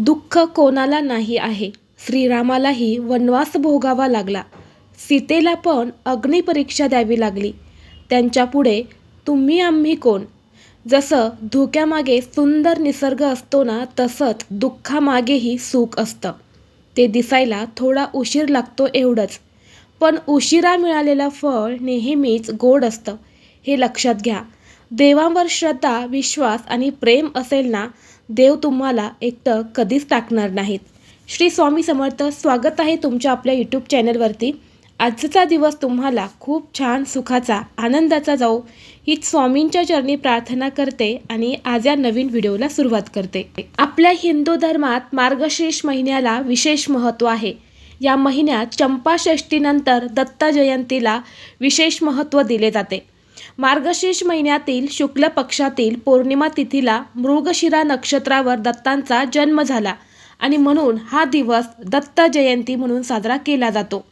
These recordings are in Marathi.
दुःख कोणाला नाही आहे. श्रीरामालाही वनवास भोगावा लागला. सीतेला पण अग्निपरीक्षा द्यावी लागली. त्यांच्यापुढे तुम्ही आम्ही कोण? जसं धोक्यामागे सुंदर निसर्ग असतो ना तसंच दुःखामागेही सुख असतं. ते दिसायला थोडा उशीर लागतो एवढंच. पण उशिरा मिळालेलं फळ नेहमीच गोड असतं. हे लक्षात घ्या. देवांवर श्रद्धा विश्वास आणि प्रेम असेल ना देव तुम्हाला एकटं कधीच टाकणार नाहीत. श्री स्वामी समर्थ स्वागत आहे तुमच्या आपल्या यूट्यूब चॅनलवरती आजचा दिवस तुम्हाला खूप छान सुखाचा आनंदाचा जाऊ ही स्वामींच्या चरणी प्रार्थना करते आणि आज या नवीन व्हिडिओला सुरुवात करते. आपल्या हिंदू धर्मात मार्गशीर्ष महिन्याला विशेष महत्त्व आहे. या महिन्यात चंपाषष्टीनंतर दत्त जयंतीला विशेष महत्त्व दिले जाते. मार्गशीर्ष महिन्यातील शुक्ल पक्षातील पौर्णिमा तिथीला मृगशिरा नक्षत्रावर दत्तांचा जन्म झाला आणि म्हणून हा दिवस दत्त जयंती म्हणून साजरा केला जातो.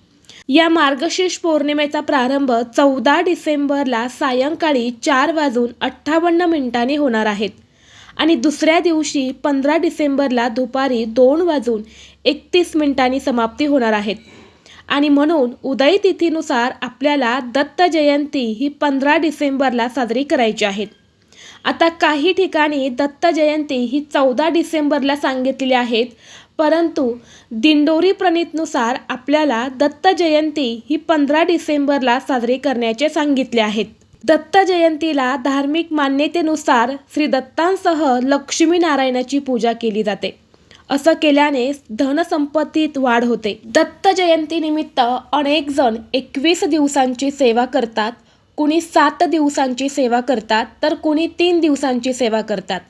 या मार्गशीर्ष पौर्णिमेचा प्रारंभ चौदा डिसेंबरला सायंकाळी चार वाजून अठ्ठावन्न मिनिटांनी होणार आहेत आणि दुसऱ्या दिवशी पंधरा डिसेंबरला दुपारी दोन वाजून एकतीस मिनिटांनी समाप्ती होणार आहेत आणि म्हणून उदय तिथीनुसार आपल्याला दत्त जयंती ही पंधरा डिसेंबरला साजरी करायची आहेत आता काही ठिकाणी दत्त जयंती ही चौदा डिसेंबरला सांगितलेली आहेत परंतु दिंडोरी प्रणितनुसार आपल्याला दत्त जयंती ही पंधरा डिसेंबरला साजरी करण्याचे सांगितले आहेत. दत्त जयंतीला धार्मिक मान्यतेनुसार श्री दत्तांसह लक्ष्मीनारायणाची पूजा केली जाते. असं केल्याने धनसंपत्तीत वाढ होते. दत्त जयंतीनिमित्त अनेक जण एकवीस दिवसांची सेवा करतात. कुणी सात दिवसांची सेवा करतात तर कुणी तीन दिवसांची सेवा करतात.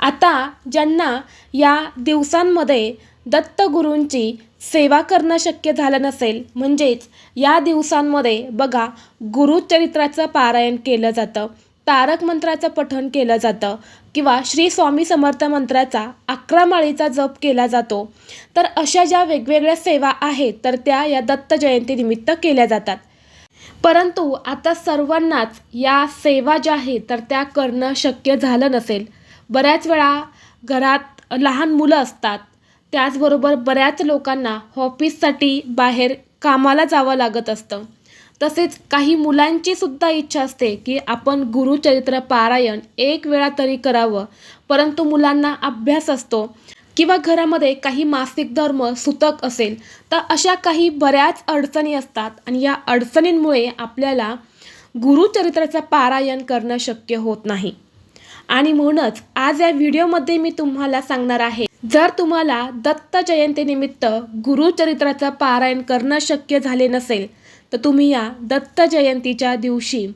आता ज्यांना या दिवसांमध्ये दत्तगुरूंची सेवा करणं शक्य झालं नसेल म्हणजेच या दिवसांमध्ये बघा गुरुचरित्राचं पारायण केलं जातं. तारक मंत्राचं पठण केलं जातं किंवा श्री स्वामी समर्थ मंत्राचा अकरा माळीचा जप केला जातो. तर अशा ज्या वेगवेगळ्या सेवा आहेत तर त्या या दत्त जयंतीनिमित्त केल्या जातात. परंतु आता सर्वांनाच या सेवा ज्या आहेत तर त्या करणं शक्य झालं नसेल. बऱ्याच वेळा घरात लहान मुलं असतात. त्याचबरोबर बऱ्याच लोकांना ऑफिससाठी बाहेर कामाला जावं लागत असतं. तसेच काही मुलांची सुद्धा इच्छा असते की आपण गुरुचरित्र पारायण एक वेळा तरी करावं. परंतु मुलांना अभ्यास असतो किंवा घरामध्ये काही मासिक धर्म सुतक असेल तर अशा काही बऱ्याच अडचणी असतात आणि या अडचणींमुळे आपल्याला गुरुचरित्राचं पारायण करणं शक्य होत नाही. आणि म्हणूनच आज या व्हिडिओमध्ये मी तुम्हाला सांगणार आहे जर तुम्हाला दत्त जयंतीनिमित्त गुरुचरित्राचं पारायण करणं शक्य झाले नसेल तर तुम्ही या दत्त जयंतीच्या दिवशी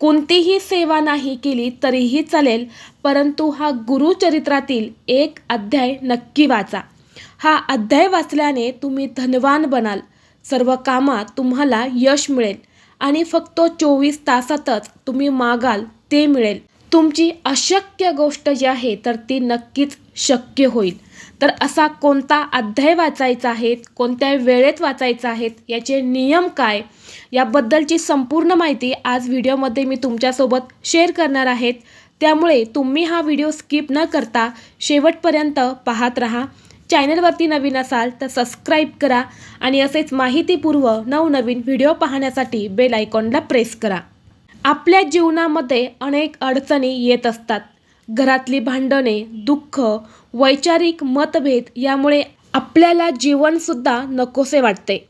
कोणतीही सेवा नाही केली तरीही चालेल परंतु हा गुरुचरित्रातील एक अध्याय नक्की वाचा. हा अध्याय वाचल्याने तुम्ही धनवान बनाल. सर्व कामात तुम्हाला यश मिळेल आणि फक्त चोवीस तासातच तुम्ही मागाल ते मिळेल. तुमची अशक्य गोष्ट जी आहे तर ती नक्कीच शक्य होईल. तर असा कोणता अध्याय वाचायचा आहे कोणत्या वेळेत वाचायचा आहेत याचे नियम काय याबद्दलची संपूर्ण माहिती आज व्हिडिओमध्ये मी तुमच्यासोबत शेअर करणार आहेत. त्यामुळे तुम्ही हा व्हिडिओ स्किप न करता शेवटपर्यंत पाहत राहा. चॅनलवरती नवीन असाल तर सबस्क्राईब करा आणि असेच माहितीपूर्व नवनवीन व्हिडिओ पाहण्यासाठी बेल आयकॉनला प्रेस करा. आपल्या जीवनामध्ये अनेक अडचणी येत असतात. घरातली भांडणे दुःख वैचारिक मतभेद यामुळे आपल्याला जीवनसुद्धा नकोसे वाटते.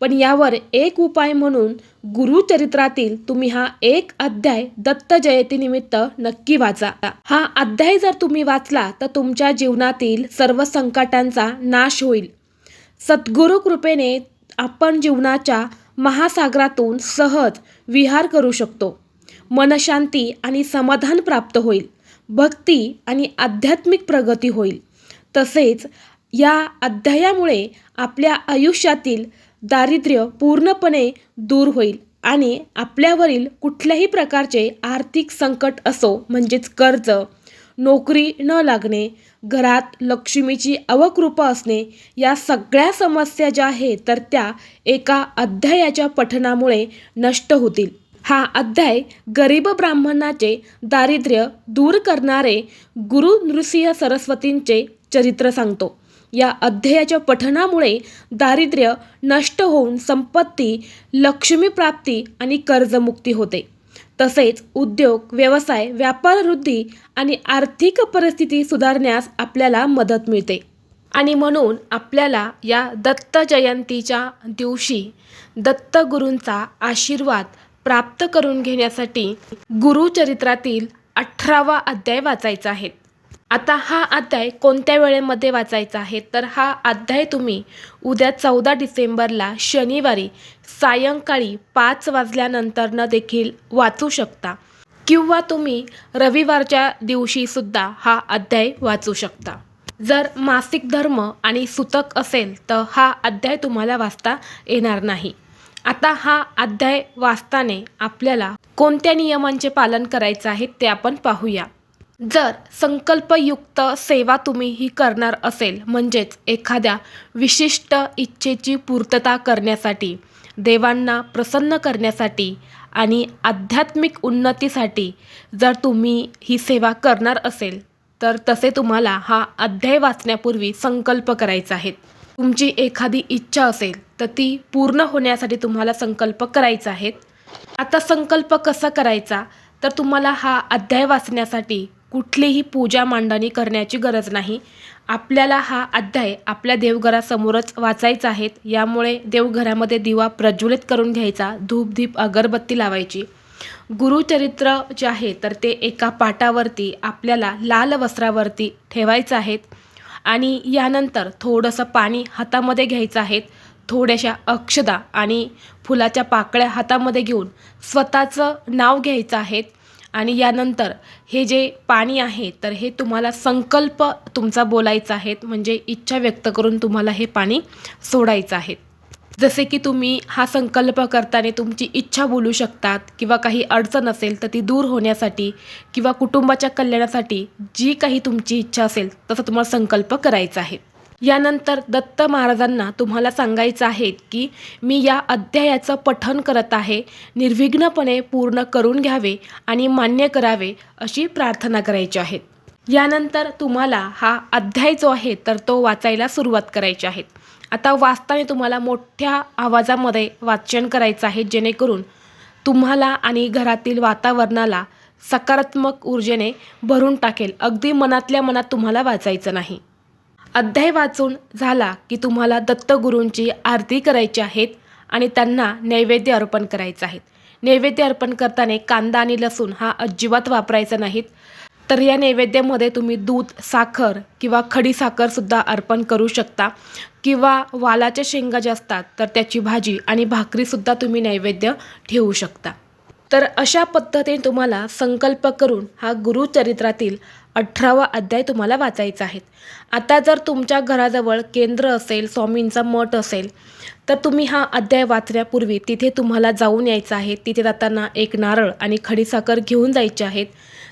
पण यावर एक उपाय म्हणून गुरुचरित्रातील तुम्ही हा एक अध्याय दत्त जयंतीनिमित्त नक्की वाचा. हा अध्याय जर तुम्ही वाचला तर तुमच्या जीवनातील सर्व संकटांचा नाश होईल. सद्गुरु कृपेने आपण जीवनाच्या महासागरातून सहज विहार करू शकतो. मनशांती आणि समाधान प्राप्त होईल. भक्ती आणि आध्यात्मिक प्रगती होईल. तसेच या अध्यायामुळे आपल्या आयुष्यातील दारिद्र्य पूर्णपणे दूर होईल आणि आपल्यावरील कुठल्याही प्रकारचे आर्थिक संकट असो म्हणजेच कर्ज नोकरी न लागणे घरात लक्ष्मीची अवकृपा असणे या सगळ्या समस्या ज्या आहेत तर त्या एका अध्यायाच्या पठणामुळे नष्ट होतील. हा अध्याय गरीब ब्राह्मणाचे दारिद्र्य दूर करणारे गुरु नृसिंह सरस्वतींचे चरित्र सांगतो. या अध्यायाच्या पठणामुळे दारिद्र्य नष्ट होऊन संपत्ती लक्ष्मी प्राप्ती आणि कर्जमुक्ती होते. तसेच उद्योग व्यवसाय व्यापार वृद्धी आणि आर्थिक परिस्थिती सुधारण्यास आपल्याला मदत मिळते. आणि म्हणून आपल्याला या दत्त जयंतीच्या दिवशी दत्तगुरूंचा आशीर्वाद प्राप्त करून घेण्यासाठी गुरुचरित्रातील अठरावा अध्याय वाचायचा आहे. आता हा अध्याय कोणत्या वेळेमध्ये वाचायचा आहे? तर हा अध्याय तुम्ही उद्या चौदा डिसेंबरला शनिवारी सायंकाळी पाच वाजल्यानंतरनं देखील वाचू शकता. किंवा तुम्ही रविवारच्या दिवशीसुद्धा हा अध्याय वाचू शकता. जर मासिक धर्म आणि सुतक असेल तर हा अध्याय तुम्हाला वाचता येणार नाही. आता हा अध्याय वाचताने आपल्याला कोणत्या नियमांचे पालन करायचे आहे ते आपण पाहूया. जर संकल्पयुक्त सेवा तुम्ही ही करणार असेल म्हणजेच एखाद्या विशिष्ट इच्छेची पूर्तता करण्यासाठी देवांना प्रसन्न करण्यासाठी आणि आध्यात्मिक उन्नतीसाठी जर तुम्ही ही सेवा करणार असेल तर तसे तुम्हाला हा अध्याय वाचण्यापूर्वी संकल्प करायचा आहे. तुमची एखादी इच्छा असेल तर ती पूर्ण होण्यासाठी तुम्हाला संकल्प करायचा आहे आता संकल्प कसा करायचा? तर तुम्हाला हा अध्याय वाचण्यासाठी कुठलीही पूजा मांडणी करण्याची गरज नाही. आपल्याला हा अध्याय आपल्या देवघरासमोरच वाचायचा आहे यामुळे देवघरामध्ये दिवा प्रज्वलित करून घ्यायचा धूपधीप अगरबत्ती लावायची. गुरुचरित्र जे आहे तर ते एका पाटावरती आपल्याला लाल वस्त्रावरती ठेवायचं आहेत. आणि यानंतर थोडंसं पाणी हातामध्ये घ्यायचं आहे थोड्याशा अक्षदा आणि फुलाच्या पाकळ्या हातामध्ये घेऊन स्वतःचं नाव घ्यायचं आहेत. आणि यानंतर हे जे पाणी आहे तर हे तुम्हाला संकल्प तुमचा बोलायचा आहेत म्हणजे इच्छा व्यक्त करून तुम्हाला हे पाणी सोडायचं आहे. जसे की तुम्ही हा संकल्प करताना तुमची इच्छा बोलू शकतात किंवा काही अडचण असेल तर ती दूर होण्यासाठी किंवा कुटुंबाच्या कल्याणासाठी जी काही तुमची इच्छा असेल तसा तुम्हाला संकल्प करायचा आहे. यानंतर दत्त महाराजांना तुम्हाला सांगायचं आहे की मी या अध्यायाचं पठन करत आहे. निर्विघ्नपणे पूर्ण करून घ्यावे आणि मान्य करावे अशी प्रार्थना करायची आहे. यानंतर तुम्हाला हा अध्याय जो आहे तर तो वाचायला सुरुवात करायची आहे. आता वाचताना तुम्हाला मोठ्या आवाजामध्ये वाचन करायचं आहे जेणेकरून तुम्हाला आणि घरातील वातावरणाला सकारात्मक ऊर्जेने भरून टाकेल. अगदी मनातल्या मनात तुम्हाला वाचायचं नाही. अध्याय वाचून झाला की तुम्हाला दत्तगुरूंची आरती करायची आहेत आणि त्यांना नैवेद्य अर्पण करायचं आहेत. नैवेद्य अर्पण करताना कांदा आणि लसूण हा अजिबात वापरायचा नाहीत. तर या नैवेद्यामध्ये तुम्ही दूध साखर किंवा खडी साखरसुद्धा अर्पण करू शकता. किंवा वालाच्या शेंगा ज्या असतात तर त्याची भाजी आणि भाकरीसुद्धा तुम्ही नैवेद्य ठेवू शकता. तर अशा पद्धतीने तुम्हाला संकल्प करून हा गुरुचरित्रातील अठरावा अध्याय तुम्हाला वाचायचा आहे. आता जर तुमच्या घराजवळ केंद्र असेल स्वामींचा मठ असेल तर तुम्ही हा अध्याय वाचण्यापूर्वी तिथे तुम्हाला जाऊन यायचं आहे. तिथे जाताना एक नारळ आणि खडीसाखर घेऊन जायचे आहेत.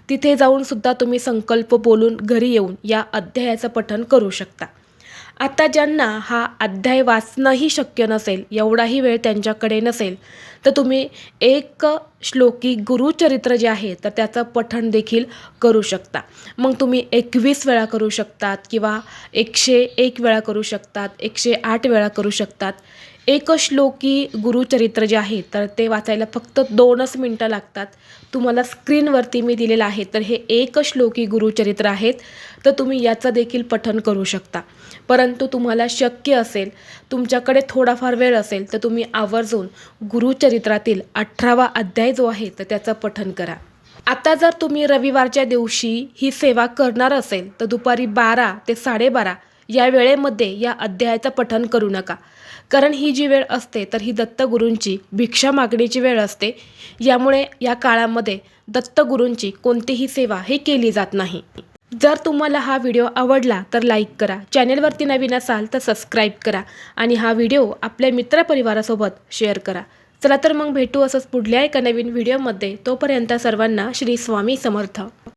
तिथे जाऊन सुद्धा तुम्ही संकल्प बोलून घरी येऊन या अध्यायाचं पठण करू शकता. आता ज्यांना हा अध्याय वाचणंही शक्य नसेल एवढाही वेळ त्यांच्याकडे नसेल तर तुम्ही एक श्लोकी गुरुचरित्र जे आहे तर त्याचं पठण देखील करू शकता. मग तुम्ही एकवीस वेळा करू शकतात किंवा एकशे एक वेळा करू शकतात एकशे आठ वेळा करू शकतात. एक श्लोकी गुरुचरित्र जे आहे तर ते वाचायला फक्त दोनच मिनटं लागतात. तुम्हाला स्क्रीनवरती मी दिलेलं आहे तर हे एक श्लोकी गुरुचरित्र आहेत तर तुम्ही याचं देखील पठन करू शकता. परंतु तुम्हाला शक्य असेल तुमच्याकडे थोडाफार वेळ असेल तर तुम्ही आवर्जून गुरुचरित्रातील अठरावा अध्याय जो आहे तर त्याचं पठन करा. आता जर तुम्ही रविवारच्या दिवशी ही सेवा करणार असेल तर दुपारी बारा ते साडेबारा या वेळेमध्ये या अध्यायाचं पठन करू नका. कारण ही जी वेळ असते तर ही दत्तगुरूंची भिक्षा मागणीची वेळ असते. यामुळे या काळामध्ये दत्तगुरूंची कोणतीही सेवा ही केली जात नाही. जर तुम्हाला हा व्हिडिओ आवडला तर लाईक करा. चॅनेलवरती नवीन असाल तर सबस्क्राईब करा आणि हा व्हिडिओ आपल्या मित्रपरिवारासोबत शेअर करा. चला तर मग भेटू असंच पुढल्या एका नवीन व्हिडिओमध्ये. तोपर्यंत सर्वांना श्री स्वामी समर्थ.